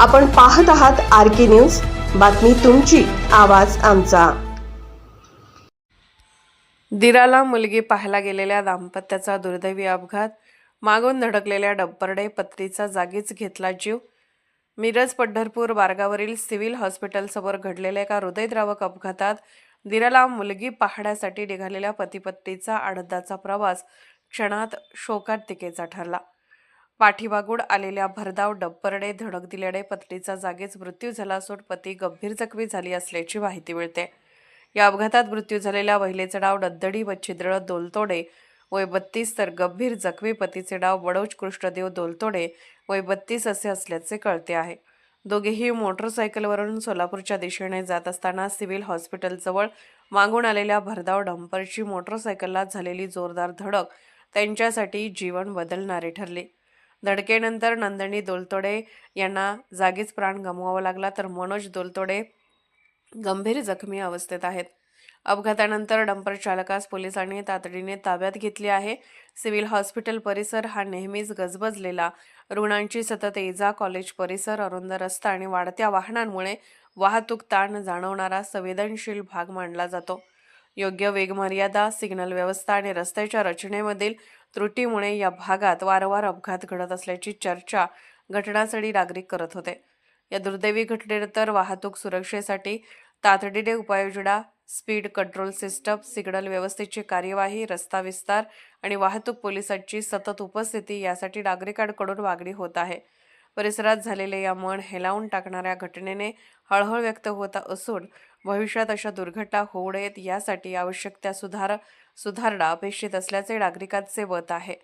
आपण पाहत आहात आर के न्यूज. बातमी तुमची आवाज आमचा. दिराला मुलगी पाहायला गेलेल्या दाम्पत्याचा दुर्दैवी अपघात मागून धडकलेल्या डब्बरडे पत्नीचा जागीच घेतला जीव. मिरज पंढरपूर मार्गावरील सिव्हिल हॉस्पिटलसमोर घडलेल्या एका हृदयद्रावक अपघातात दिराला मुलगी पाहण्यासाठी निघालेल्या पतीपत्नीचा आनंदाचा प्रवास क्षणात शोकांतिकेचा ठरला. पाठीमागून आलेल्या भरधाव डंपरने धडक दिल्याने पत्नीचा जागीच मृत्यू झाला असून पती गंभीर जखमी झाली असल्याची माहिती मिळते. या अपघातात मृत्यू झालेल्या महिलेचं नाव नंदणी व छिद्र दोलतोडे वय बत्तीस तर गंभीर जखमी पतीचे नाव मनोज कृष्णदेव दोलतोडे वय बत्तीस असे असल्याचे कळते आहे. दोघेही मोटरसायकलवरून सोलापूरच्या दिशेने जात असताना सिव्हिल हॉस्पिटलजवळ मागून आलेल्या भरधाव डंपरची मोटरसायकलला झालेली जोरदार धडक त्यांच्यासाठी जीवन बदलणारी ठरली. धडकेनंतर नंदिनी दोलतोडे यांना जागीच प्राण गमवावा लागला तर मनोज दोलतोडे गंभीर जखमी अवस्थेत आहेत. अपघातानंतर डंपर चालकास पोलिसांनी तातडीने ताब्यात घेतले आहे. सिव्हिल हॉस्पिटल परिसर हा नेहमीच गजबजलेला. रुग्णांची सतत इजा कॉलेज परिसर अरुंद रस्ता आणि वाढत्या वाहनांमुळे वाहतूक ताण जाणवणारा संवेदनशील भाग मानला जातो. योग्य वेगमर्यादा सिग्नल व्यवस्था आणि रस्त्याच्या रचनेमधील त्रुटीमुळे या भागात वारंवार अपघात घडत असल्याची चर्चा घटनास्थळी नागरिक करत होते. या दुर्दैवी घटनेनंतर वाहतूक सुरक्षेसाठी तातडीने उपाययोजना स्पीड कंट्रोल सिस्टम सिग्नल व्यवस्थेची कार्यवाही रस्ता विस्तार आणि वाहतूक पोलिसांची सतत उपस्थिती यासाठी नागरिकांकडून मागणी होत आहे. परिसरात झालेले या मन हेलावून टाकणाऱ्या घटनेने हळहळ व्यक्त होत असून भविष्यात अशा दुर्घटना होऊ नयेत यासाठी आवश्यक त्या सुधार सुधारणा अपेक्षित असल्याचे नागरिकांचे मत आहे.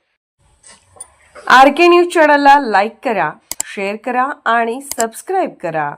आर के न्यूज चॅनलला लाईक करा शेअर करा आणि सबस्क्राईब करा.